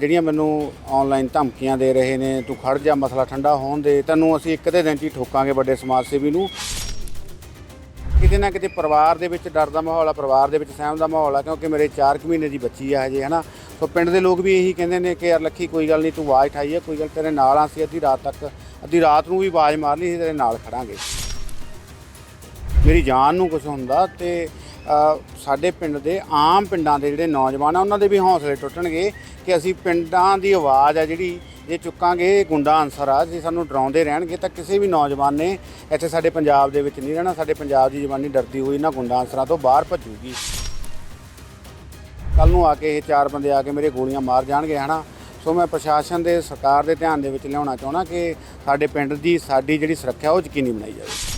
ਜਿਹੜੀਆਂ ਮੈਨੂੰ ਆਨਲਾਈਨ ਧਮਕੀਆਂ ਦੇ ਰਹੇ ਨੇ, ਤੂੰ ਖੜ ਜਾ, ਮਸਲਾ ਠੰਡਾ ਹੋਣ ਦੇ, ਤੈਨੂੰ ਅਸੀਂ ਇੱਕ ਦੇ ਦਿਨ 'ਚ ਹੀ ਠੋਕਾਂਗੇ ਵੱਡੇ ਸਮਾਜ ਸੇਵੀ ਨੂੰ। ਕਿਤੇ ਨਾ ਕਿਤੇ ਪਰਿਵਾਰ ਦੇ ਵਿੱਚ ਡਰ ਦਾ ਮਾਹੌਲ ਆ, ਪਰਿਵਾਰ ਦੇ ਵਿੱਚ ਸਹਿਮ ਦਾ ਮਾਹੌਲ ਆ, ਕਿਉਂਕਿ ਮੇਰੇ 4 ਮਹੀਨੇ ਦੀ ਬੱਚੀ ਆ ਹਜੇ, ਹਨਾ? ਸੋ ਪਿੰਡ ਦੇ ਲੋਕ ਵੀ ਇਹੀ ਕਹਿੰਦੇ ਨੇ ਕਿ ਯਾਰ ਲੱਖੀ, ਕੋਈ ਗੱਲ ਨਹੀਂ, ਤੂੰ ਆਵਾਜ਼ ਠਾਈ ਆ, ਕੋਈ ਗੱਲ ਤੇਰੇ ਨਾਲ ਆ ਅਸੀਂ ਅੱਧੀ ਰਾਤ ਤੱਕ, ਅੱਧੀ ਰਾਤ ਨੂੰ ਵੀ ਆਵਾਜ਼ ਮਾਰਨੀ ਸੀ, ਤੇਰੇ ਨਾਲ ਖੜਾਂਗੇ। ਮੇਰੀ ਜਾਨ ਨੂੰ ਕੁਝ ਹੁੰਦਾ ਤੇ ਸਾਡੇ ਪਿੰਡ ਦੇ ਆਮ ਪਿੰਡਾਂ ਦੇ ਜਿਹੜੇ ਨੌਜਵਾਨ ਆ, ਉਹਨਾਂ ਦੇ ਵੀ ਹੌਸਲੇ ਟੁੱਟਣਗੇ ਕਿ ਅਸੀਂ ਪਿੰਡਾਂ ਦੀ ਆਵਾਜ਼ ਆ ਜਿਹੜੀ, ਜੇ ਚੁੱਕਾਂਗੇ ਗੁੰਡਾ ਅਨਸਰ ਆ। ਜੇ ਸਾਨੂੰ ਡਰਾਉਂਦੇ ਰਹਿਣਗੇ ਤਾਂ ਕਿਸੇ ਵੀ ਨੌਜਵਾਨ ਨੇ ਇੱਥੇ ਸਾਡੇ ਪੰਜਾਬ ਦੇ ਵਿੱਚ ਨਹੀਂ ਰਹਿਣਾ। ਸਾਡੇ ਪੰਜਾਬ ਦੀ ਜਵਾਨੀ ਡਰਦੀ ਹੋਈ ਨਾ ਗੁੰਡਾ ਅਨਸਰਾਂ ਤੋਂ ਬਾਹਰ ਭੱਜੂਗੀ। ਕੱਲ ਨੂੰ ਆ ਕੇ ਇਹ ਚਾਰ ਬੰਦੇ ਆ ਕੇ ਮੇਰੇ ਗੋਲੀਆਂ ਮਾਰ ਜਾਣਗੇ, ਹਨਾ? ਸੋ ਮੈਂ ਪ੍ਰਸ਼ਾਸਨ ਦੇ, ਸਰਕਾਰ ਦੇ ਧਿਆਨ ਦੇ ਵਿੱਚ ਲਿਆਉਣਾ ਚਾਹੁੰਦਾ ਕਿ ਸਾਡੇ ਪਿੰਡ ਦੀ ਸਾਡੀ ਜਿਹੜੀ ਸੁਰੱਖਿਆ, ਉਹ ਯਕੀਨੀ ਬਣਾਈ ਜਾਵੇ।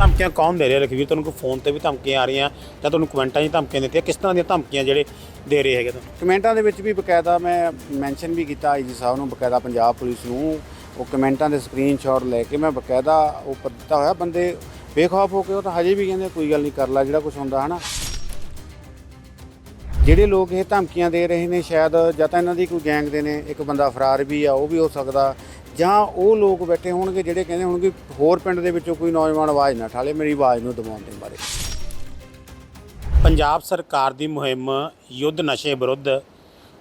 ਧਮਕੀਆਂ ਕੌਣ ਦੇ ਰਿਹਾ? ਲਖਵੀਰ, ਤੁਹਾਨੂੰ ਕੋਈ ਫੋਨ ਤੇ ਵੀ ਧਮਕੀਆਂ ਆ ਰਹੀਆਂ ਜਾਂ ਤੁਹਾਨੂੰ ਕਮੈਂਟਾਂ 'ਚ ਧਮਕੀਆਂ ਦਿੱਤੀਆਂ? ਕਿਸ ਤਰ੍ਹਾਂ ਦੀਆਂ ਧਮਕੀਆਂ ਜਿਹੜੇ ਦੇ ਰਹੇ ਹੈਗੇ ਤੁਹਾਨੂੰ? ਕਮੈਂਟਾਂ ਦੇ ਵਿੱਚ ਵੀ ਬਕਾਇਦਾ ਮੈਂ ਮੈਂਸ਼ਨ ਵੀ ਕੀਤਾ ਆਈਜੀ ਸਾਹਿਬ ਨੂੰ ਬਕਾਇਦਾ ਪੰਜਾਬ ਪੁਲਿਸ ਨੂੰ। ਉਹ ਕਮੈਂਟਾਂ ਦੇ ਸਕਰੀਨਸ਼ਾਟ ਲੈ ਕੇ ਮੈਂ ਬਕਾਇਦਾ ਉੱਪਰ ਦਿੱਤਾ ਹੋਇਆ। ਬੰਦੇ ਬੇਖੌਫ ਹੋ ਕੇ ਉਹ ਤਾਂ ਹਜੇ ਵੀ ਕਹਿੰਦੇ ਕੋਈ ਗੱਲ ਨਹੀਂ, ਕਰ ਲੈ, ਜਿਹੜਾ ਕੁਝ ਹੁੰਦਾ, ਹਨਾ? ਜਿਹੜੇ ਲੋਕ ਇਹ ਧਮਕੀਆਂ ਦੇ ਰਹੇ ਨੇ, ਸ਼ਾਇਦ ਜਾਂ ਤਾਂ ਇਹਨਾਂ ਦੀ ਕੋਈ ਗੈਂਗ ਦੇ ਨੇ, ਇੱਕ ਬੰਦਾ ਫਰਾਰ ਵੀ ਆ, ਉਹ ਵੀ ਹੋ ਸਕਦਾ। ਜਾਂ ਉਹ ਲੋਕ ਬੈਠੇ ਹੋਣਗੇ ਜਿਹੜੇ ਕਹਿੰਦੇ ਹੋਣਗੇ ਹੋਰ ਪਿੰਡ ਦੇ ਵਿੱਚੋਂ ਕੋਈ ਨੌਜਵਾਨ ਆਵਾਜ਼ ਨਾ ਠਾਲੇ, ਮੇਰੀ ਆਵਾਜ਼ ਨੂੰ ਦਬਾਉਣ ਦੇ ਬਾਰੇ। ਪੰਜਾਬ ਸਰਕਾਰ ਦੀ ਮੁਹਿੰਮ ਯੁੱਧ ਨਸ਼ੇ ਵਿਰੁੱਧ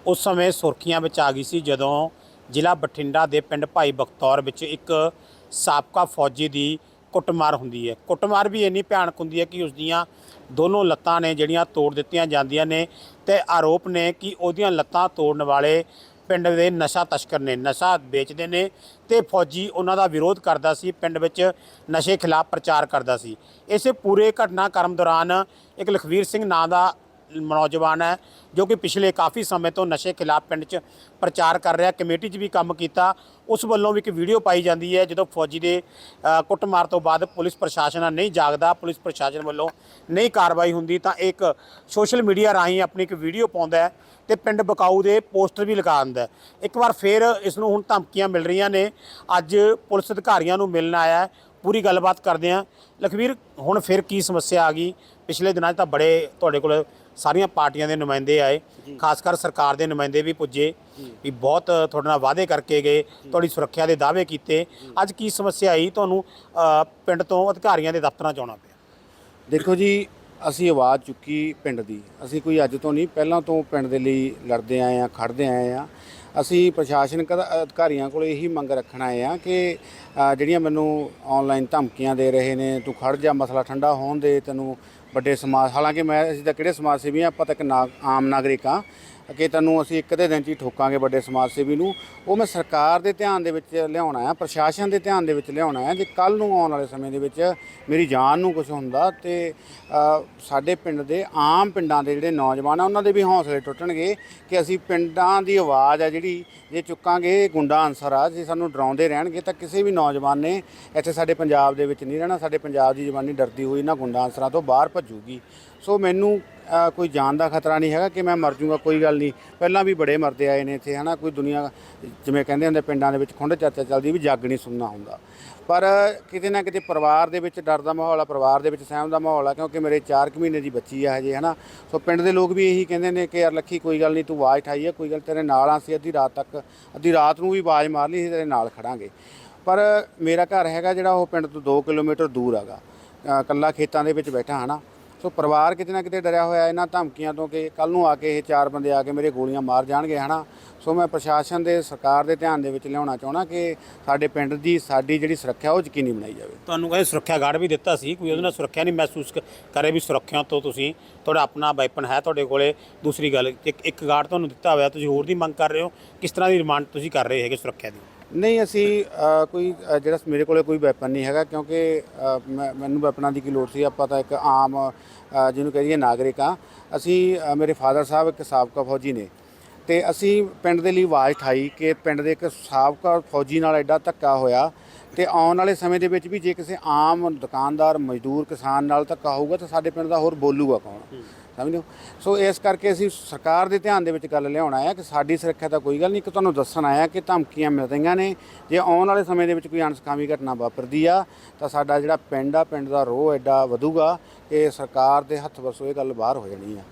ਉਸ ਸਮੇਂ ਸੁਰਖੀਆਂ ਵਿੱਚ ਆ ਗਈ ਸੀ ਜਦੋਂ ਜ਼ਿਲ੍ਹਾ ਬਠਿੰਡਾ ਦੇ ਪਿੰਡ ਭਾਈ ਬਖਤੌਰ ਵਿੱਚ ਇੱਕ ਸਾਬਕਾ ਫੌਜੀ ਦੀ ਕੁੱਟਮਾਰ ਹੁੰਦੀ ਹੈ। ਕੁੱਟਮਾਰ ਵੀ ਇੰਨੀ ਭਿਆਨਕ ਹੁੰਦੀ ਹੈ ਕਿ ਉਸ ਦੀਆਂ ਦੋਨੋਂ ਲੱਤਾਂ ਨੇ ਜਿਹੜੀਆਂ ਤੋੜ ਦਿੱਤੀਆਂ ਜਾਂਦੀਆਂ ਨੇ ਤੇ ਆਰੋਪ ਨੇ ਕਿ ਉਹਦੀਆਂ ਲੱਤਾਂ ਤੋੜਨ ਵਾਲੇ ਪਿੰਡ ਦੇ ਨਸ਼ਾ ਤਸਕਰ ਨੇ, ਨਸ਼ਾ ਵੇਚਦੇ ਨੇ ਤੇ ਫੌਜੀ ਉਹਨਾਂ ਦਾ ਵਿਰੋਧ ਕਰਦਾ ਸੀ, ਪਿੰਡ ਵਿੱਚ ਨਸ਼ੇ ਖਿਲਾਫ ਪ੍ਰਚਾਰ ਕਰਦਾ ਸੀ। ਇਸੇ ਪੂਰੇ ਘਟਨਾਕ੍ਰਮ ਦੌਰਾਨ ਇੱਕ ਲਖਵੀਰ ਸਿੰਘ ਨਾਂ ਦਾ ਨੌਜਵਾਨ ਹੈ, ਜੋ ਕਿ ਪਿਛਲੇ ਕਾਫੀ ਸਮੇਂ ਤੋਂ ਨਸ਼ੇ ਖਿਲਾਫ ਪਿੰਡ 'ਚ ਪ੍ਰਚਾਰ ਕਰ ਰਿਹਾ, ਕਮੇਟੀ 'ਚ ਵੀ ਕੰਮ ਕੀਤਾ। ਉਸ ਵੱਲੋਂ ਵੀ ਇੱਕ ਵੀਡੀਓ ਪਾਈ ਜਾਂਦੀ ਹੈ, ਜਦੋਂ ਫੌਜੀ ਦੇ ਕੁੱਟਮਾਰ ਤੋਂ ਬਾਅਦ ਪੁਲਿਸ ਪ੍ਰਸ਼ਾਸਨ ਨਹੀਂ ਜਾਗਦਾ, ਪੁਲਿਸ ਪ੍ਰਸ਼ਾਸਨ ਵੱਲੋਂ ਨਹੀਂ ਕਾਰਵਾਈ ਹੁੰਦੀ, ਤਾਂ ਇੱਕ ਸੋਸ਼ਲ ਮੀਡੀਆ ਰਾਹੀਂ ਆਪਣੀ ਇੱਕ ਵੀਡੀਓ ਪਾਉਂਦਾ ਹੈ ਤੇ ਪਿੰਡ ਬਕਾਊ ਦੇ ਪੋਸਟਰ ਵੀ ਲਗਾ ਦਿੰਦਾ ਇੱਕ ਵਾਰ ਫਿਰ ਇਸ ਨੂੰ ਹੁਣ ਧਮਕੀਆਂ ਮਿਲ ਰਹੀਆਂ ਨੇ। ਅੱਜ ਪੁਲਿਸ ਅਧਿਕਾਰੀਆਂ ਨੂੰ ਮਿਲਣ ਆਇਆ ਪੂਰੀ ਗੱਲਬਾਤ ਕਰਦੇ ਹਾਂ। ਲਖਵੀਰ, ਹੁਣ ਫਿਰ ਕੀ ਸਮੱਸਿਆ ਆ ਗਈ? ਪਿਛਲੇ ਦਿਨਾਂ 'ਚ ਤਾਂ ਬੜੇ ਤੁਹਾਡੇ ਕੋਲ ਸਾਰੀਆਂ ਪਾਰਟੀਆਂ ਦੇ ਨੁਮਾਇੰਦੇ ਆਏ ਖਾਸ ਕਰ ਸਰਕਾਰ ਦੇ ਨੁਮਾਇੰਦੇ ਵੀ ਪੁੱਜੇ ਵੀ ਬਹੁਤ ਤੁਹਾਡੇ ਨਾਲ ਵਾਅਦੇ ਕਰਕੇ ਗਏ ਤੁਹਾਡੀ ਸੁਰੱਖਿਆ ਦੇ ਦਾਅਵੇ ਕੀਤੇ। ਅੱਜ ਕੀ ਸਮੱਸਿਆ ਆਈ ਤੁਹਾਨੂੰ ਪਿੰਡ ਤੋਂ ਅਧਿਕਾਰੀਆਂ ਦੇ ਦਫ਼ਤਰਾਂ 'ਚ ਆਉਣਾ ਪਿਆ? ਦੇਖੋ ਜੀ ਅਸੀਂ ਆਵਾਜ਼ ਚੁੱਕੀ ਪਿੰਡ ਦੀ। ਅਸੀਂ ਕੋਈ ਅੱਜ ਤੋਂ ਨਹੀਂ ਪਹਿਲਾਂ ਤੋਂ ਪਿੰਡ ਦੇ ਲਈ ਲੜਦੇ ਆਏ ਆ ਖੜਦੇ ਆਏ ਆ ਅਸੀਂ ਪ੍ਰਸ਼ਾਸਨਿਕ ਅਧ- ਅਧਿਕਾਰੀਆਂ ਕੋਲ ਇਹੀ ਮੰਗ ਰੱਖਣ ਆਏ ਆ ਕਿ ਜਿਹੜੀਆਂ ਮੈਨੂੰ ਆਨਲਾਈਨ ਧਮਕੀਆਂ ਦੇ ਰਹੇ ਨੇ ਤੂੰ ਖੜ ਜਾ ਮਸਲਾ ਠੰਡਾ ਹੋਣ ਦੇ ਤੈਨੂੰ ਵੱਡੇ ਸਮਾਜ, ਹਾਲਾਂਕਿ ਮੈਂ ਅਸੀਂ ਤਾਂ ਕਿਹੜੇ ਸਮਾਜ ਸੇਵੀ ਆ ਆਪਾਂ ਤਾਂ ਇੱਕ ਨਾ- ਆਮ ਨਾਗਰਿਕ ਆ ਕਿ ਤੈਨੂੰ ਅਸੀਂ ਇੱਕ ਦੇ ਦਿਨ 'ਚ ਹੀ ਠੋਕਾਂਗੇ ਵੱਡੇ ਸਮਾਜ ਸੇਵੀ ਨੂੰ। ਉਹ ਮੈਂ ਸਰਕਾਰ ਦੇ ਧਿਆਨ ਦੇ ਵਿੱਚ ਲਿਆਉਣਾ ਆ, ਪ੍ਰਸ਼ਾਸਨ ਦੇ ਧਿਆਨ ਦੇ ਵਿੱਚ ਲਿਆਉਣਾ ਹੈ ਜੇ ਕੱਲ ਨੂੰ ਆਉਣ ਵਾਲੇ ਸਮੇਂ ਦੇ ਵਿੱਚ ਮੇਰੀ ਜਾਨ ਨੂੰ ਕੁਝ ਹੁੰਦਾ ਤੇ ਸਾਡੇ ਪਿੰਡ ਦੇ ਆਮ ਪਿੰਡਾਂ ਦੇ ਜਿਹੜੇ ਨੌਜਵਾਨ ਆ, ਉਹਨਾਂ ਦੇ ਵੀ ਹੌਸਲੇ ਟੁੱਟਣਗੇ ਕਿ ਅਸੀਂ ਪਿੰਡਾਂ ਦੀ ਆਵਾਜ਼ ਆ ਜਿਹੜੀ, ਜੇ ਚੁੱਕਾਂਗੇ ਗੁੰਡਾ ਅਨਸਰ ਆ, ਜੇ ਸਾਨੂੰ ਡਰਾਉਂਦੇ ਰਹਿਣਗੇ ਤਾਂ ਕਿਸੇ ਵੀ ਨੌਜਵਾਨ ਨੇ ਇੱਥੇ ਸਾਡੇ ਪੰਜਾਬ ਦੇ ਵਿੱਚ ਨਹੀਂ ਰਹਿਣਾ, ਸਾਡੇ ਪੰਜਾਬ ਦੀ ਜਵਾਨੀ ਡਰਦੀ ਹੋਈ ਨਾ ਗੁੰਡਾ ਅਨਸਰਾਂ ਤੋਂ ਬਾਹਰ ਭੱਜੂਗੀ। ਸੋ ਮੈਨੂੰ ਕੋਈ ਜਾਨ ਦਾ ਖਤਰਾ ਨਹੀਂ ਹੈਗਾ ਕਿ ਮੈਂ ਮਰ ਜਾਊਂਗਾ ਕੋਈ ਗੱਲ ਨਹੀਂ। ਪਹਿਲਾਂ ਵੀ ਬੜੇ ਮਰਦੇ ਆਏ ਨੇ ਇੱਥੇ ਹਨਾ ਕੋਈ ਦੁਨੀਆ ਜਿਵੇਂ ਕਹਿੰਦੇ ਹੁੰਦੇ ਪਿੰਡਾਂ ਦੇ ਵਿੱਚ ਖੁੰਡ ਚਰਚਾ ਚੱਲਦੀ ਵੀ ਜੱਗ ਨਹੀਂ ਸੁਣਨਾ ਹੁੰਦਾ। ਪਰ ਕਿਤੇ ਨਾ ਕਿਤੇ ਪਰਿਵਾਰ ਦੇ ਵਿੱਚ ਡਰ ਦਾ ਮਾਹੌਲ ਆ ਪਰਿਵਾਰ ਦੇ ਵਿੱਚ ਸਹਿਮ ਦਾ ਮਾਹੌਲ ਆ ਕਿਉਂਕਿ ਮੇਰੇ 4 ਮਹੀਨੇ ਦੀ ਬੱਚੀ ਆ ਹਜੇ ਹਨਾ। ਸੋ ਪਿੰਡ ਦੇ ਲੋਕ ਵੀ ਇਹੀ ਕਹਿੰਦੇ ਨੇ ਕਿ ਯਾਰ ਲੱਖੀ ਕੋਈ ਗੱਲ ਨਹੀਂ ਤੂੰ ਆਵਾਜ਼ ਠਾਈ ਆ ਕੋਈ ਗੱਲ ਤੇਰੇ ਨਾਲ ਆ ਅਸੀਂ ਅੱਧੀ ਰਾਤ ਤੱਕ ਅੱਧੀ ਰਾਤ ਨੂੰ ਵੀ ਆਵਾਜ਼ ਮਾਰ ਲਈ ਸੀ ਤੇਰੇ ਨਾਲ ਖੜਾਂਗੇ। ਪਰ ਮੇਰਾ ਘਰ ਹੈਗਾ ਜਿਹੜਾ ਉਹ ਪਿੰਡ ਤੋਂ 2 ਕਿਲੋਮੀਟਰ ਦੂਰ ਹੈਗਾ। ਅ, ਕੱਲਾ ਖੇਤਾਂ ਦੇ ਵਿੱਚ ਬੈਠਾ ਹਨਾ। ਸੋ ਪਰਿਵਾਰ ਕਿਤੇ ਨਾ ਕਿਤੇ ਡਰਿਆ ਹੋਇਆ ਇਹਨਾਂ ਧਮਕੀਆਂ ਤੋਂ ਕਿ ਕੱਲ ਨੂੰ ਆ ਕੇ ਇਹ ਚਾਰ ਬੰਦੇ ਆ ਕੇ ਮੇਰੇ ਗੋਲੀਆਂ ਮਾਰ ਜਾਣਗੇ, ਹਨਾ? ਸੋ ਮੈਂ ਪ੍ਰਸ਼ਾਸਨ ਦੇ, ਸਰਕਾਰ ਦੇ ਧਿਆਨ ਦੇ ਵਿੱਚ ਲਿਆਉਣਾ ਚਾਹੁੰਦਾ ਕਿ ਸਾਡੇ ਪਿੰਡ ਦੀ ਸਾਡੀ ਜਿਹੜੀ ਸੁਰੱਖਿਆ, ਉਹ ਯਕੀਨੀ ਬਣਾਈ ਜਾਵੇ। ਤੁਹਾਨੂੰ ਕਹਿੰਦੇ ਸੁਰੱਖਿਆ ਗਾਰਡ ਵੀ ਦਿੱਤਾ ਸੀ, ਕੋਈ ਉਹਦੇ ਨਾਲ ਸੁਰੱਖਿਆ ਨਹੀਂ ਮਹਿਸੂਸ ਕਰੇ ਵੀ ਸੁਰੱਖਿਆ ਤੋਂ ਤੁਸੀਂ, ਤੁਹਾਡਾ ਆਪਣਾ ਵੈਪਨ ਹੈ ਤੁਹਾਡੇ ਕੋਲੇ। ਦੂਸਰੀ ਗੱਲ, ਇੱਕ ਇੱਕ ਗਾਰਡ ਤੁਹਾਨੂੰ ਦਿੱਤਾ ਹੋਇਆ, ਤੁਸੀਂ ਹੋਰ ਦੀ ਮੰਗ ਕਰ ਰਹੇ ਹੋ। ਕਿਸ ਤਰ੍ਹਾਂ ਦੀ ਰਿਮਾਂਡ ਤੁਸੀਂ ਕਰ ਰਹੇ ਹੈਗੇ ਸੁਰੱਖਿਆ ਦੀ? ਨਹੀਂ ਅਸੀਂ ਅ, ਕੋਈ ਅ, ਜਿਹੜਾ ਮੇਰੇ ਕੋਲੇ ਕੋਈ ਵੈਪਨ ਨਹੀਂ ਹੈਗਾ ਕਿਉਂਕਿ ਅ, ਮੈਂ- ਮੈਨੂੰ ਵੈਪਨਾਂ ਦੀ ਕੀ ਲੋੜ ਸੀ। ਆਪਾਂ ਤਾਂ ਇੱਕ ਆਮ ਅ, ਜਿਹਨੂੰ ਕਹੀਏ ਨਾਗਰਿਕ ਆ ਅਸੀਂ ਅ, ਮੇਰੇ ਫਾਦਰ ਸਾਹਿਬ ਇੱਕ ਸਾਬਕਾ ਫੌਜੀ ਨੇ ਤੇ ਅਸੀਂ ਪਿੰਡ ਦੇ ਲਈ ਆਵਾਜ਼ ਠਾਈ ਕਿ ਪਿੰਡ ਦੇ ਇੱਕ ਸਾਬਕਾ ਫੌਜੀ ਨਾਲ ਐਡਾ ਧੱਕਾ ਹੋਇਆ ਤੇ ਆਉਣ ਵਾਲੇ ਸਮੇਂ ਦੇ ਵਿੱਚ ਵੀ ਜੇ ਕਿਸੇ ਆਮ ਦੁਕਾਨਦਾਰ ਮਜ਼ਦੂਰ ਕਿਸਾਨ ਨਾਲ ਧੱਕਾ ਹੋਊਗਾ ਤਾਂ ਸਾਡੇ ਪਿੰਡ ਦਾ ਹੋਰ ਬੋਲੂਗਾ ਕੌਣ? ਸਮਝਦੇ ਹੋ ਸੋ ਇਸ ਕਰਕੇ ਅਸੀਂ ਸਰਕਾਰ ਦੇ ਧਿਆਨ ਦੇ ਵਿੱਚ ਗੱਲ ਲਿਆਉਣਾ ਹੈ ਕਿ ਸਾਡੀ ਸੁਰੱਖਿਆ ਤਾਂ ਕੋਈ ਗੱਲ ਨਹੀਂ। ਕਿ ਤੁਹਾਨੂੰ ਦੱਸਣ ਆਇਆ ਕਿ ਧਮਕੀਆਂ ਮਿਲ ਰਹੀਆਂ ਨੇ। ਜੇ ਆਉਣ ਵਾਲੇ ਸਮੇਂ ਦੇ ਵਿੱਚ ਕੋਈ ਅਣਸਕਾਮੀ ਘਟਨਾ ਵਾਪਰਦੀ ਆ, ਤਾਂ ਸਾਡਾ ਜਿਹੜਾ ਪਿੰਡ ਆ, ਪਿੰਡ ਦਾ ਰੋਹ ਐਡਾ ਵਧੂਗਾ ਕਿ ਸਰਕਾਰ ਦੇ ਹੱਥ ਵਸੋਂ ਇਹ ਗੱਲ ਬਾਹਰ ਹੋ ਜਾਣੀ ਆ।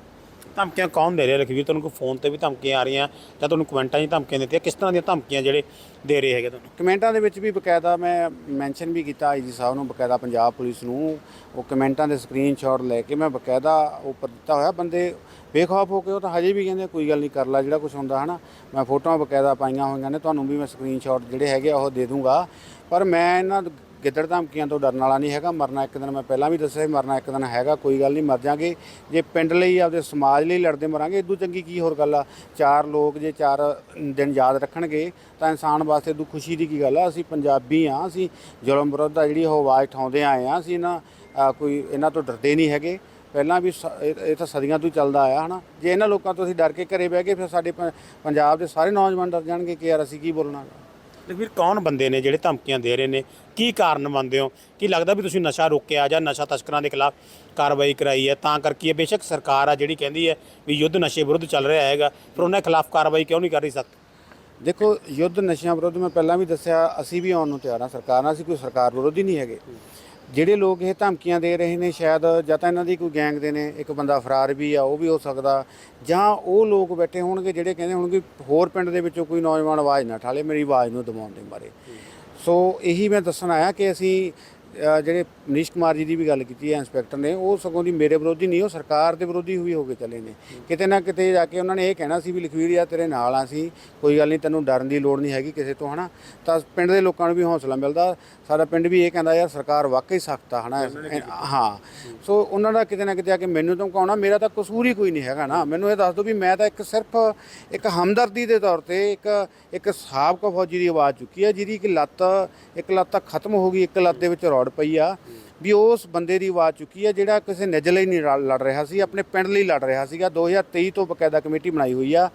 ਧਮਕੀਆਂ ਕੌਣ ਦੇ ਰਿਹਾ? ਲਖਵੀਰ, ਤੁਹਾਨੂੰ ਕੋਈ ਫੋਨ ਤੇ ਵੀ ਧਮਕੀਆਂ ਆ ਰਹੀਆਂ ਜਾਂ ਤੁਹਾਨੂੰ ਕਮੈਂਟਾਂ 'ਚ ਧਮਕੀਆਂ ਦਿੱਤੀਆਂ? ਕਿਸ ਤਰ੍ਹਾਂ ਦੀਆਂ ਧਮਕੀਆਂ ਜਿਹੜੇ ਦੇ ਰਹੇ ਹੈਗੇ ਤੁਹਾਨੂੰ? ਕਮੈਂਟਾਂ ਦੇ ਵਿੱਚ ਵੀ ਬਕਾਇਦਾ ਮੈਂ ਮੈਂਸ਼ਨ ਵੀ ਕੀਤਾ ਆਈਜੀ ਸਾਹਿਬ ਨੂੰ, ਬਕਾਇਦਾ ਪੰਜਾਬ ਪੁਲਿਸ ਨੂੰ। ਉਹ ਕਮੈਂਟਾਂ ਦੇ ਸਕਰੀਨਸ਼ਾਟ ਲੈ ਕੇ ਮੈਂ ਬਕਾਇਦਾ ਉੱਪਰ ਦਿੱਤਾ ਹੋਇਆ। ਬੰਦੇ ਬੇਖੌਫ ਹੋ ਕੇ ਉਹ ਤਾਂ ਹਜੇ ਵੀ ਕਹਿੰਦੇ ਕੋਈ ਗੱਲ ਨਹੀਂ, ਕਰ ਲੈ ਜਿਹੜਾ ਕੁਝ ਹੁੰਦਾ, ਹਨਾ? ਮੈਂ ਫੋਟੋਆਂ ਬਕਾਇਦਾ ਪਾਈਆਂ ਹੋਈਆਂ ਨੇ, ਤੁਹਾਨੂੰ ਵੀ ਮੈਂ ਸਕਰੀਨਸ਼ਾਟ ਜਿਹੜੇ ਹੈਗੇ ਆ ਉਹ ਦੇ ਦੂੰਗਾ। ਪਰ ਮੈਂ ਇਹਨਾਂ ਗਿੱਦੜ ਧਮਕੀਆਂ ਤੋਂ ਡਰਨ ਵਾਲਾ ਨਹੀਂ ਹੈਗਾ। ਮਰਨਾ ਇੱਕ ਦਿਨ ਮੈਂ ਪਹਿਲਾਂ ਵੀ ਦੱਸਿਆ ਸੀ, ਮਰਨਾ ਇੱਕ ਦਿਨ ਹੈਗਾ ਕੋਈ ਗੱਲ ਨਹੀਂ ਮਰ ਜਾਾਂਗੇ। ਜੇ ਪਿੰਡ ਲਈ ਆਪਦੇ ਸਮਾਜ ਲਈ ਲੜਦੇ ਮਰਾਂਗੇ ਇਦੋਂ ਚੰਗੀ ਕੀ ਹੋਰ ਗੱਲ ਆ? ਚਾਰ ਲੋਕ ਜੇ ਚਾਰ ਦਿਨ ਯਾਦ ਰੱਖਣਗੇ ਤਾਂ ਇਨਸਾਨ ਵਾਸਤੇ ਇਦੋਂ ਖੁਸ਼ੀ ਦੀ ਕੀ ਗੱਲ ਆ? ਅਸੀਂ ਪੰਜਾਬੀ ਆ ਅਸੀਂ ਜ਼ੁਲਮ ਵਿਰੁੱਧ ਆ ਜਿਹੜੀ ਉਹ ਆਵਾਜ਼ ਉਠਾਉਂਦੇ ਆਏ ਆ ਅਸੀਂ ਇਹਨਾਂ ਕੋਈ ਇਹਨਾਂ ਤੋਂ ਡਰਦੇ ਨਹੀਂ ਹੈਗੇ। ਪਹਿਲਾਂ ਵੀ ਇਹ ਤਾਂ ਸਦੀਆਂ ਤੋਂ ਹੀ ਚੱਲਦਾ ਆਇਆ ਹਨਾ? ਜੇ ਇਹਨਾਂ ਲੋਕਾਂ ਤੋਂ ਅਸੀਂ ਡਰ ਕੇ ਘਰੇ ਬਹਿ ਗਏ ਫਿਰ ਸਾਡੇ ਪ- ਪੰਜਾਬ ਦੇ ਸਾਰੇ ਨੌਜਵਾਨ ਡਰ ਜਾਣਗੇ ਕਿ ਯਾਰ ਅਸੀਂ ਕੀ ਬੋਲਣਾ। ਲਖਵੀਰ ਕੌਣ ਬੰਦੇ ਨੇ ਜਿਹੜੇ ਧਮਕੀਆਂ ਦੇ ਰਹੇ ਨੇ? ਕੀ ਕਾਰਨ ਮੰਨਦੇ ਹੋ? ਕੀ ਲੱਗਦਾ ਵੀ ਤੁਸੀਂ ਨਸ਼ਾ ਰੋਕਿਆ ਜਾਂ ਨਸ਼ਾ ਤਸਕਰਾਂ ਦੇ ਖਿਲਾਫ ਕਾਰਵਾਈ ਕਰਾਈ ਹੈ? ਤਾਂ ਕਰਕੇ ਇਹ ਬੇਸ਼ੱਕ ਸਰਕਾਰ ਆ ਜਿਹੜੀ ਕਹਿੰਦੀ ਹੈ ਵੀ ਯੁੱਧ ਨਸ਼ੇ ਵਿਰੁੱਧ ਚੱਲ ਰਿਹਾ ਹੈਗਾ, ਪਰ ਉਹਨਾਂ ਖਿਲਾਫ ਕਾਰਵਾਈ ਕਿਉਂ ਨਹੀਂ ਕਰ ਰਹੀ ਸਖਤ? ਦੇਖੋ, ਯੁੱਧ ਨਸ਼ਿਆਂ ਵਿਰੁੱਧ ਮੈਂ ਪਹਿਲਾਂ ਵੀ ਦੱਸਿਆ, ਅਸੀਂ ਵੀ ਆਉਣ ਨੂੰ ਤਿਆਰ ਹਾਂ ਸਰਕਾਰ ਨਾਲ, ਅਸੀਂ ਕੋਈ ਸਰਕਾਰ ਵਿਰੋਧੀ ਨਹੀਂ ਹੈਗੇ। ਜਿਹੜੇ ਲੋਕ ਇਹ ਧਮਕੀਆਂ ਦੇ ਰਹੇ ਨੇ ਸ਼ਾਇਦ ਜਾਂ ਤਾਂ ਇਹਨਾਂ ਦੀ ਕੋਈ ਗੈਂਗ ਦੇ ਨੇ ਇੱਕ ਬੰਦਾ ਫਰਾਰ ਵੀ ਆ ਉਹ ਵੀ ਹੋ ਸਕਦਾ ਜਾਂ ਉਹ ਲੋਕ ਬੈਠੇ ਹੋਣਗੇ ਜਿਹੜੇ ਕਹਿੰਦੇ ਹੋਣਗੇ ਹੋਰ ਪਿੰਡ ਦੇ ਵਿੱਚੋਂ ਕੋਈ ਨੌਜਵਾਨ ਆਵਾਜ਼ ਨਾ ਠਾਲੇ ਮੇਰੀ ਆਵਾਜ਼ ਨੂੰ ਦਬਾਉਣ ਦੇ ਬਾਰੇ ਸੋ ਇਹੀ ਮੈਂ ਦੱਸਣ ਆਇਆ ਕਿ ਅਸੀਂ ਅ, ਜਿਹੜੇ ਮਨੀਸ਼ ਕੁਮਾਰ ਜੀ ਦੀ ਵੀ ਗੱਲ ਕੀਤੀ ਹੈ ਇੰਸਪੈਕਟਰ ਨੇ ਉਹ ਸਗੋਂ ਦੀ ਮੇਰੇ ਵਿਰੋਧੀ ਨਹੀਂ ਉਹ ਸਰਕਾਰ ਦੇ ਵਿਰੋਧੀ ਹੋਈ ਹੋ ਕੇ ਚੱਲੇ ਨੇ। ਕਿਤੇ ਨਾ ਕਿਤੇ ਜਾ ਕੇ ਉਹਨਾਂ ਨੇ ਇਹ ਕਹਿਣਾ ਸੀ ਵੀ ਲਖਵੀਰ ਆ ਤੇਰੇ ਨਾਲ ਆ ਸੀ ਕੋਈ ਗੱਲ ਨਹੀਂ ਤੈਨੂੰ ਡਰਨ ਦੀ ਲੋੜ ਨਹੀਂ ਹੈਗੀ ਕਿਸੇ ਤੋਂ ਹਨਾ? ਤਾਂ ਪਿੰਡ ਦੇ ਲੋਕਾਂ ਨੂੰ ਵੀ ਹੌਸਲਾ ਮਿਲਦਾ ਸਾਡਾ ਪਿੰਡ ਵੀ ਇਹ ਕਹਿੰਦਾ ਯਾਰ ਸਰਕਾਰ ਵਾਕਈ ਸਖਤ ਆ ਹਨਾ? ਹਾਂ। ਸੋ ਉਹਨਾਂ ਦਾ ਕਿਤੇ ਨਾ ਕਿਤੇ ਆ ਕੇ ਮੈਨੂੰ ਧਮਕਾਉਣਾ ਮੇਰਾ ਤਾਂ ਕਸੂਰ ਹੀ ਕੋਈ ਨਹੀਂ ਹੈਗਾ ਨਾ। ਮੈਨੂੰ ਇਹ ਦੱਸ ਦਿਓ ਵੀ ਮੈਂ ਤਾਂ ਇੱਕ ਸਿਰਫ ਇੱਕ ਹਮਦਰਦੀ ਦੇ ਤੌਰ ਤੇ ਇੱਕ ਇੱਕ ਸਾਬਕਾ ਫੌਜੀ ਦੀ ਆਵਾਜ਼ ਚੁੱਕੀ ਹੈ ਜਿਹਦੀ ਕਿ ਲੱਤ ਇੱਕ ਲੱਤ ਤਾਂ ਖਤਮ ਹੋ ਗਈ ਇੱਕ ਲੱਤ ਦੇ ਵਿੱਚ ਦੌੜ ਪਈ ਆ ਵੀ ਉਸ ਬੰਦੇ ਦੀ ਆਵਾਜ਼ ਚੁੱਕੀ ਆ ਜਿਹੜਾ ਕਿਸੇ ਨਿੱਜ ਲਈ ਨਹੀਂ ਲੜ- ਲੜ ਰਿਹਾ ਸੀ, ਆਪਣੇ ਪਿੰਡ ਲਈ ਲੜ ਰਿਹਾ ਸੀਗਾ। 2023 ਤੋਂ ਬਕਾਇਦਾ ਕਮੇਟੀ ਬਣਾਈ ਹੋਈ ਆ।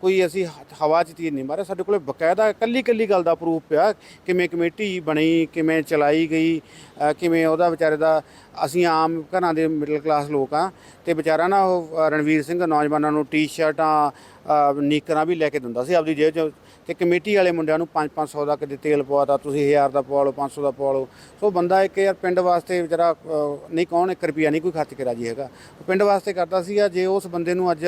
ਕੋਈ ਅਸੀਂ ਹਵਾ 'ਚ ਤੀਰ ਨਹੀਂ ਮਾਰਿਆ। ਸਾਡੇ ਕੋਲੇ ਬਕਾਇਦਾ ਕੱਲੀ ਕੱਲੀ ਗੱਲ ਦਾ ਪ੍ਰੂਫ ਪਿਆ ਕਿਵੇਂ ਕਮੇਟੀ ਬਣੀ, ਕਿਵੇਂ ਚਲਾਈ ਗਈ ਕਿਵੇਂ ਉਹਦਾ ਵਿਚਾਰੇ ਦਾ ਅਸੀਂ ਆਮ ਘਰਾਂ ਦੇ ਮਿਡਲ ਕਲਾਸ ਲੋਕ ਆ ਤੇ ਵਿਚਾਰਾ ਨਾ ਉਹ ਰਣਵੀਰ ਸਿੰਘ ਨੌਜਵਾਨਾਂ ਨੂੰ ਟੀ-ਸ਼ਰਟਾਂ ਨੀਕਰਾਂ ਵੀ ਲੈ ਕੇ ਦਿੰਦਾ ਸੀ। ਆਪਦੀ ਜੇਬ 'ਚ ਤੇ ਕਮੇਟੀ ਵਾਲੇ ਮੁੰਡਿਆਂ ਨੂੰ 5-500 ਦਾ ਕਿਤੇ ਤੇਲ ਪਵਾਤਾ, ਤੁਸੀਂ 1000 ਦਾ ਪਵਾ ਲਓ 500 ਦਾ ਪਵਾ ਲਓ। ਸੋ ਬੰਦਾ ਇੱਕ ਯਾਰ ਪਿੰਡ ਵਾਸਤੇ ਵਿਚਾਰਾ ਨਹੀਂ ਕੌਣ 1 ਰੁਪਿਆ ਨਹੀਂ ਕੋਈ ਖਰਚ ਕੇ ਰਾਜੀ ਹੈਗਾ। ਪਿੰਡ ਵਾਸਤੇ ਕਰਦਾ ਸੀਗਾ, ਜੇ ਉਸ ਬੰਦੇ ਨੂੰ ਅੱਜ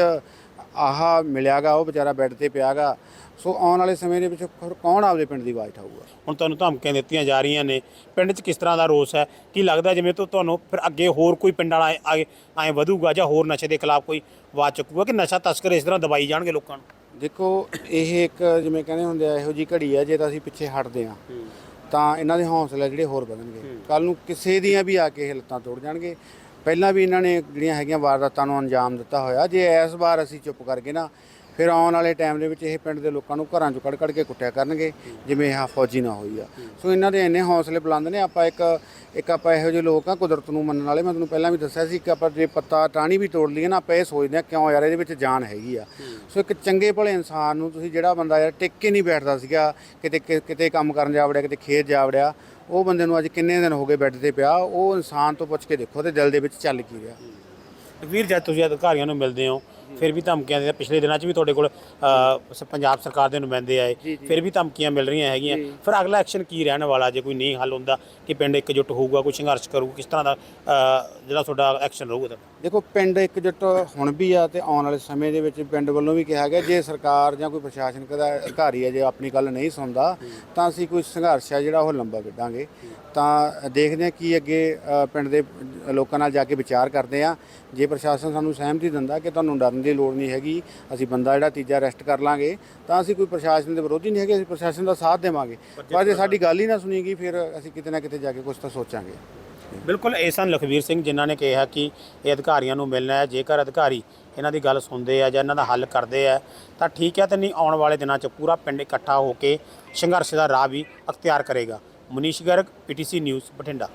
ਆਹ ਮਿਲਿਆਗਾ, ਉਹ ਵਿਚਾਰਾ ਬੈੱਡ ਤੇ ਪਿਆਗਾ, ਸੋ ਆਉਣ ਵਾਲੇ ਸਮੇਂ ਦੇ ਵਿੱਚ ਫਿਰ ਕੌਣ ਆਪਦੇ ਪਿੰਡ ਦੀ ਆਵਾਜ਼ ਉਠਾਊਗਾ? ਹੁਣ ਤੁਹਾਨੂੰ ਧਮਕੀਆਂ ਦਿੱਤੀਆਂ ਜਾ ਰਹੀਆਂ ਨੇ। ਪਿੰਡ 'ਚ ਕਿਸ ਤਰ੍ਹਾਂ ਦਾ ਰੋਸ ਹੈ? ਕੀ ਲੱਗਦਾ ਜਿਵੇਂ ਤੋਂ ਤੁਹਾਨੂੰ ਫਿਰ ਅੱਗੇ ਹੋਰ ਕੋਈ ਪਿੰਡ ਵਾਲਾ ਆਏ ਆਏ ਵਧੂਗਾ ਜਾਂ ਹੋਰ ਨਸ਼ੇ ਦੇ ਖਿਲਾਫ ਕੋਈ ਆਵਾਜ਼ ਚੁੱਕੂਗਾ ਕਿ ਨਸ਼ਾ ਤਸਕਰ ਇਸ ਤਰ੍ਹਾਂ ਦਬਾਈ ਜਾਣਗੇ ਲੋਕਾਂ ਨੂੰ? ਦੇਖੋ ਇਹ ਇੱਕ ਜਿਵੇਂ ਕਹਿੰਦੇ ਹੁੰਦੇ ਆ ਇਹੋ ਜੀ ਘੜੀ ਆ ਜੇ ਤਾਂ ਅਸੀਂ ਪਿੱਛੇ ਹਟਦੇ ਆ ਤਾਂ ਇਹਨਾਂ ਦੇ ਹੌਸਲੇ ਜਿਹੜੇ ਹੋਰ ਵਧਣਗੇ। ਕੱਲ ਨੂੰ ਕਿਸੇ ਦੀਆਂ ਵੀ ਆ ਕੇ ਇਹ ਲੱਤਾਂ ਤੋੜ ਜਾਣਗੇ। ਪਹਿਲਾਂ ਵੀ ਇਹਨਾਂ ਨੇ ਜਿਹੜੀਆਂ ਹੈਗੀਆਂ ਵਾਰਦਾਤਾਂ ਨੂੰ ਅੰਜਾਮ ਦਿੱਤਾ ਹੋਇਆ ਜੇ ਇਸ ਵਾਰ ਅਸੀਂ ਚੁੱਪ ਕਰਕੇ ਨਾ ਫਿਰ ਆਉਣ ਵਾਲੇ ਟਾਈਮ ਦੇ ਵਿੱਚ ਇਹ ਪਿੰਡ ਦੇ ਲੋਕਾਂ ਨੂੰ ਘਰਾਂ ਚੋਂ ਕੱਢ ਕੱਢ ਕੇ ਕੁੱਟਿਆ ਕਰਨਗੇ ਜਿਵੇਂ ਇਹ ਫੌਜੀ ਨਾ ਹੋਈ ਆ। ਸੋ ਇਹਨਾਂ ਦੇ ਇੰਨੇ ਹੌਸਲੇ ਬੁਲੰਦ ਨੇ ਆਪਾਂ ਇੱਕ ਇੱਕ ਆਪਾਂ ਇਹੋ ਜਿਹੇ ਲੋਕ ਆ ਕੁਦਰਤ ਨੂੰ ਮੰਨਣ ਵਾਲੇ। ਮੈਂ ਤੁਹਾਨੂੰ ਪਹਿਲਾਂ ਵੀ ਦੱਸਿਆ ਸੀ ਕਿ ਆਪਾਂ ਜੇ ਪੱਤਾ ਟਾਣੀ ਵੀ ਤੋੜ ਲਈਏ ਨਾ ਆਪਾਂ ਇਹ ਸੋਚਦੇ ਆ ਕਿਉਂ ਯਾਰ ਇਹਦੇ ਵਿੱਚ ਜਾਨ ਹੈਗੀ ਆ। ਸੋ ਇੱਕ ਚੰਗੇ ਭਲੇ ਇਨਸਾਨ ਨੂੰ ਤੁਸੀਂ ਜਿਹੜਾ ਬੰਦਾ ਯਾਰ ਟਿਕ ਕੇ ਨਹੀਂ ਬੈਠਦਾ ਸੀਗਾ ਕਿਤੇ ਕਿਤੇ ਕੰਮ ਕਰਨ ਜਾ ਵੜਿਆ ਕਿਤੇ ਖੇਤ ਜਾ ਵੜਿਆ ਉਹ ਬੰਦੇ ਨੂੰ ਅੱਜ ਕਿੰਨੇ ਦਿਨ ਹੋ ਗਏ ਬੈੱਡ ਤੇ ਪਿਆ ਉਹ ਇਨਸਾਨ ਤੋਂ ਪੁੱਛ ਕੇ ਦੇਖੋ ਤੇ ਦਿਲ ਦੇ ਵਿੱਚ ਚੱਲ ਕੀ ਰਿਹਾ। ਵੀਰ ਜਦ ਤੁਸੀਂ ਅਧਿਕਾਰੀਆਂ ਨੂੰ ਮਿਲਦੇ ਹੋ ਫਿਰ ਵੀ ਧਮਕੀਆਂ ਦੇ ਪਿਛਲੇ ਦਿਨਾਂ 'ਚ ਵੀ ਤੁਹਾਡੇ ਕੋਲ ਅ, ਸ- ਪੰਜਾਬ ਸਰਕਾਰ ਦੇ ਨੁਮਾਇੰਦੇ ਆਏ। ਫਿਰ ਵੀ ਧਮਕੀਆਂ ਮਿਲ ਰਹੀਆਂ ਹੈਗੀਆਂ। ਫਿਰ ਅਗਲਾ ਐਕਸ਼ਨ ਕੀ ਰਹਿਣ ਵਾਲਾ ਜੇ ਕੋਈ ਨਹੀਂ ਹੱਲ ਹੁੰਦਾ ਕਿ ਪਿੰਡ ਇਕਜੁੱਟ ਹੋਊਗਾ ਕੋਈ ਸੰਘਰਸ਼ ਕਰੂਗਾ ਕਿਸ ਤਰ੍ਹਾਂ ਦਾ ਅ, ਜਿਹੜਾ ਤੁਹਾਡਾ ਐਕਸ਼ਨ ਰਹੂਗਾ ਤੁਹਾਡਾ? ਦੇਖੋ ਪਿੰਡ ਇਕਜੁੱਟ ਹੁਣ ਵੀ ਆ ਤੇ ਆਉਣ ਵਾਲੇ ਸਮੇਂ ਦੇ ਵਿੱਚ ਪਿੰਡ ਵੱਲੋਂ ਵੀ ਕਿਹਾ ਗਿਆ ਜੇ ਸਰਕਾਰ ਜਾਂ ਕੋਈ ਪ੍ਰਸ਼ਾਸਨਿਕ ਦਾ ਅਧਿਕਾਰੀ ਹੈ ਜੇ ਆਪਣੀ ਗੱਲ ਨਹੀਂ ਸੁਣਦਾ ਤਾਂ ਅਸੀਂ ਕੋਈ ਸੰਘਰਸ਼ ਆ ਜਿਹੜਾ ਉਹ ਲੰਬਾ ਵਿੱਢਾਂਗੇ ਤਾਂ ਦੇਖਦੇ ਹਾਂ ਕੀ ਅੱਗੇ ਪਿੰਡ ਦੇ ਲੋਕਾਂ ਨਾਲ ਜਾ ਕੇ ਵਿਚਾਰ ਕਰਦੇ ਆ ਜੇ ਪ੍ਰਸ਼ਾਸਨ ਸਾਨੂੰ ਸਹਿਮਤੀ ਦਿੰਦਾ ਕਿ ਤੁਹਾਨੂੰ ਡਰਨ ਦੀ ਲੋੜ ਨਹੀਂ ਹੈਗੀ ਅਸੀਂ ਬੰਦਾ ਜਿਹੜਾ ਤੀਜਾ ਅਰੈਸਟ ਕਰ ਲਾਂਗੇ ਤਾਂ ਅਸੀਂ ਕੋਈ ਪ੍ਰਸ਼ਾਸਨ ਦੇ ਵਿਰੋਧੀ ਨਹੀਂ ਹੈਗੇ ਅਸੀਂ ਪ੍ਰਸ਼ਾਸਨ ਦਾ ਸਾਥ ਦੇਵਾਂਗੇ। ਪਰ ਜੇ ਸਾਡੀ ਗੱਲ ਹੀ ਨਾ ਸੁਣੀਗੀ ਫਿਰ ਅਸੀਂ ਕਿਤੇ ਨਾ ਕਿਤੇ ਜਾ ਕੇ ਕੁਝ ਤਾਂ ਸੋਚਾਂਗੇ। ਬਿਲਕੁਲ, ਇਹ ਸਨ ਲਖਵੀਰ ਸਿੰਘ ਜਿਨ੍ਹਾਂ ਨੇ ਕਿਹਾ ਕਿ ਇਹ ਅਧਿਕਾਰੀਆਂ ਨੂੰ ਮਿਲਣਾ ਹੈ। ਜੇਕਰ ਅਧਿਕਾਰੀ ਇਹਨਾਂ ਦੀ ਗੱਲ ਸੁਣਦੇ ਆ ਜਾਂ ਇਹਨਾਂ ਦਾ ਹੱਲ ਕਰਦੇ ਆ, ਤਾਂ ਠੀਕ ਹੈ ਤੇ ਨਹੀਂ, ਆਉਣ ਵਾਲੇ ਦਿਨਾਂ 'ਚ ਪੂਰਾ ਪਿੰਡ ਇਕੱਠਾ ਹੋ ਕੇ ਸੰਘਰਸ਼ ਦਾ ਰਾਹ ਵੀ ਅਖਤਿਆਰ ਕਰੇਗਾ। Manish Garg, PTC news, Bathinda.